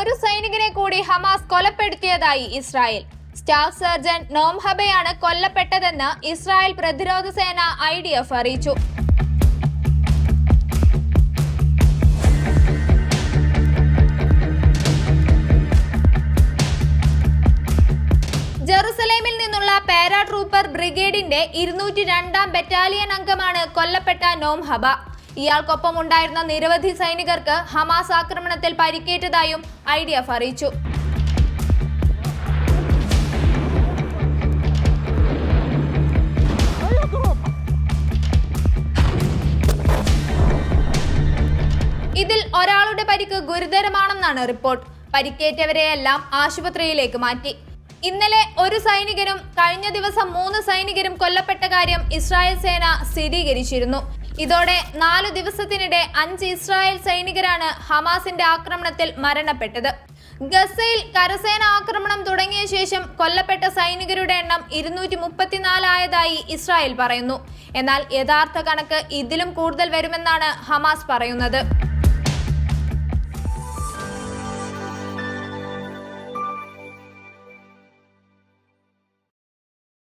ഒരു സൈനികനെ കൂടി ഹമാസ് കൊലപ്പെടുത്തിയതായി ഇസ്രായേൽ. സ്റ്റാഫ് സർജൻ നോംഹബയാണ് കൊല്ലപ്പെട്ടതെന്ന് ഇസ്രായേൽ പ്രതിരോധ സേന ഐ ഡി എഫ് അറിയിച്ചു. ജെറുസലേമിൽ നിന്നുള്ള പാരാട്രൂപ്പർ ബ്രിഗേഡിന്റെ ഇരുന്നൂറ്റി രണ്ടാം ബറ്റാലിയൻ അംഗമാണ് കൊല്ലപ്പെട്ട നോംഹബ ഇയാൾക്കൊപ്പം ഉണ്ടായിരുന്ന നിരവധി സൈനികർക്ക് ഹമാസ് ആക്രമണത്തിൽ പരിക്കേറ്റതായും ഐ ഡി എഫ് അറിയിച്ചു. ഇതിൽ ഒരാളുടെ പരിക്ക് ഗുരുതരമാണെന്നാണ് റിപ്പോർട്ട്. പരിക്കേറ്റവരെയെല്ലാം ആശുപത്രിയിലേക്ക് മാറ്റി. ഇന്നലെ ഒരു സൈനികനും കഴിഞ്ഞ ദിവസം മൂന്ന് സൈനികരും കൊല്ലപ്പെട്ട കാര്യം ഇസ്രായേൽ സേന സ്ഥിരീകരിച്ചിരുന്നു. ഇതോടെ നാലു ദിവസത്തിനിടെ അഞ്ച് ഇസ്രായേൽ സൈനികരാണ് ഹമാസിന്റെ ആക്രമണത്തിൽ മരണപ്പെട്ടത്. ഗസയിൽ കരസേന ആക്രമണം തുടങ്ങിയ ശേഷം കൊല്ലപ്പെട്ട സൈനികരുടെ എണ്ണം ഇരുന്നൂറ്റി മുപ്പത്തിനാലായതായി ഇസ്രായേൽ പറയുന്നു. എന്നാൽ യഥാർത്ഥ കണക്ക് ഇതിലും കൂടുതൽ വരുമെന്നാണ് ഹമാസ് പറയുന്നത്.